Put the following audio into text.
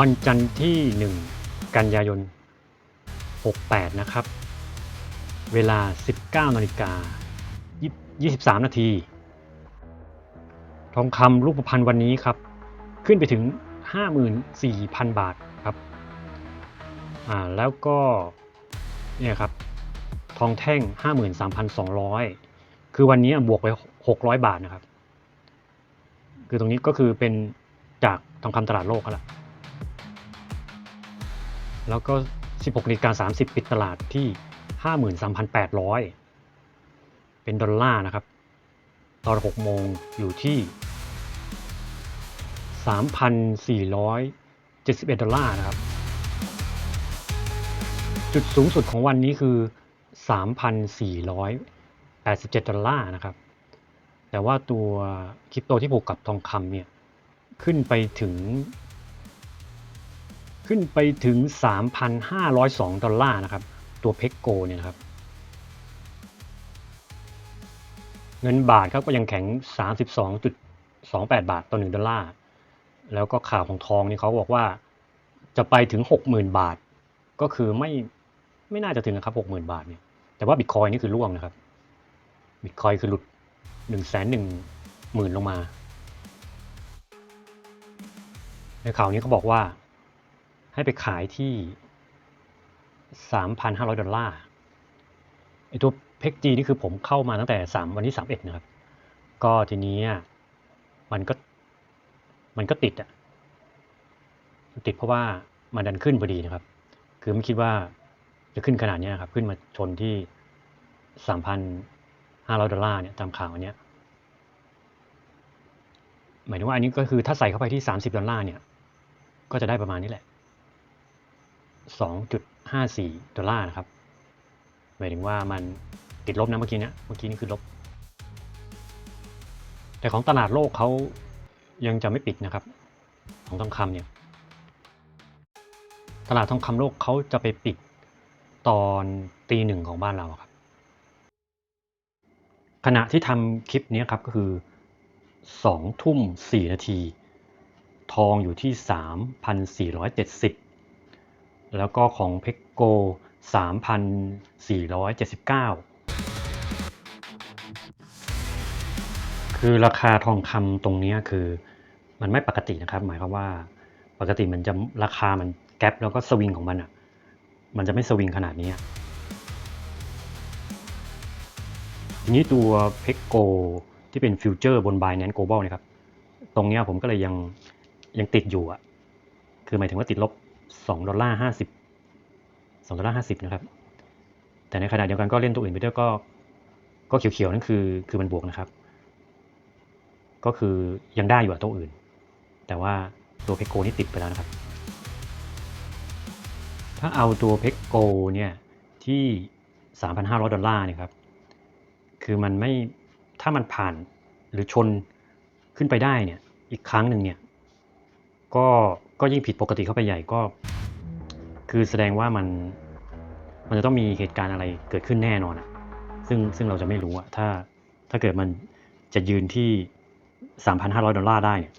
วันจันทร์ที่ 1 กันยายน 68 นะครับ เวลา 19นาฬิกา23 นาที ทองคำรูปพรรณวันนี้ครับ ขึ้นไปถึง 54,000 บาทครับอ่าแล้วก็เนี่ยครับ ทองแท่ง 53,200 คือวันนี้บวกไป 600 บาทนะครับ คือตรงนี้ก็คือเป็นจากทองคำตลาดโลกแล้ว แล้วก็ 16นาฬิกา30 ปิดตลาดที่ 53,800 เป็นดอลลาร์นะครับ ตอน6โมงอยู่ที่ 3,471 ดอลลาร์นะครับ จุดสูงสุดของวันนี้คือ 3,487 ดอลลาร์นะครับ แต่ว่าตัวคริปโตที่ผูกกับทองคำเนี่ย ขึ้นไปถึง ขึ้นไปถึง 3,502 ดอลลาร์นะครับ ตัวเพกโกเนี่ยนะครับ เงินบาทครับก็ยังแข็ง 32.28 บาทต่อ 1 ดอลลาร์ แล้วก็ข่าวของทองนี่เขาบอกว่าจะไปถึง 60,000 บาท ก็คือไม่ไม่น่าจะถึงนะครับ 60,000 บาทเนี่ย แต่ว่าบิตคอยนี่คือร่วงนะครับ บิตคอยคือหลุด 1 1 0 0 0 0 ลงมา ในข่าวนี้เขาบอกว่า ให้ไปขายที่ 3,500 ดอลลาร์ไอตัวเพกจีนี่คือผมเข้ามาตั้งแต่ 3 วันที่ 31 นะครับ ก็ทีนี้มันก็มันก็ติดอะติดเพราะว่ามันดันขึ้นพอดีนะครับ คือไม่คิดว่าจะขึ้นขนาดนี้นะครับ ขึ้นมาชนที่ 3,500 ดอลลาร์เนี่ยตามข่าวอันเนี้ยหมายถึงว่าอันนี้ก็คือถ้าใส่เข้าไปที่ 30 ดอลลาร์เนี่ย ก็จะได้ประมาณนี้แหละ 2.54 ดอลลาร์นะครับ หมายถึงว่ามันติดลบนะเมื่อกี้เนี่ยเมื่อกี้นี่คือลบ แต่ของตลาดโลกเขายังจะไม่ปิดนะครับ ของทองคำเนี่ย ตลาดทองคำโลกเขาจะไปปิดตอนตีหนึ่งของบ้านเราครับ ขณะที่ทำคลิปนี้ครับก็คือ2ทุ่ม4นาที ทองอยู่ที่ 3,470 แล้วก็ของเพกโกสามพันสี่ร้อยเจ็ดสิบเก้าคือราคาทองคำตรงนี้คือมันไม่ปกตินะครับ หมายความว่าปกติมันจะราคามันแกลบแล้วก็สวิงของมันอะ มันจะไม่สวิงขนาดนี้ทีนี้ตัวเพกโกที่เป็นฟิวเจอร์บน Binance Global นะครับ ตรงนี้ผมก็เลยยังยังติดอยู่อะ คือหมายถึงว่าติดลบ 2ดอลลาร์50 2ดอลลาร์50 นะครับ แต่ในขณะเดียวกันก็เล่นตัวอื่นไปด้วยก็ก็เขียวๆนั่นคือคือมันบวกนะครับ ก็คือยังได้อยู่อะตัวอื่น แต่ว่าตัวเพกโกนี่ติดไปแล้วนะครับ ถ้าเอาตัวเพกโกเนี่ยที่ 3,500 ดอลลาร์เนี่ยครับ คือมันไม่ถ้ามันผ่านหรือชนขึ้นไปได้เนี่ยอีกครั้งหนึ่งเนี่ย ก็ก็ยิ่งผิดปกติเข้าไปใหญ่ก็ คือแสดงว่ามันมันจะต้องมีเหตุการณ์อะไรเกิดขึ้นแน่นอนอะซึ่งซึ่งเราจะไม่รู้อะถ้าถ้าเกิดมันจะยืนที่ 3,500 ดอลลาร์ได้เนี่ย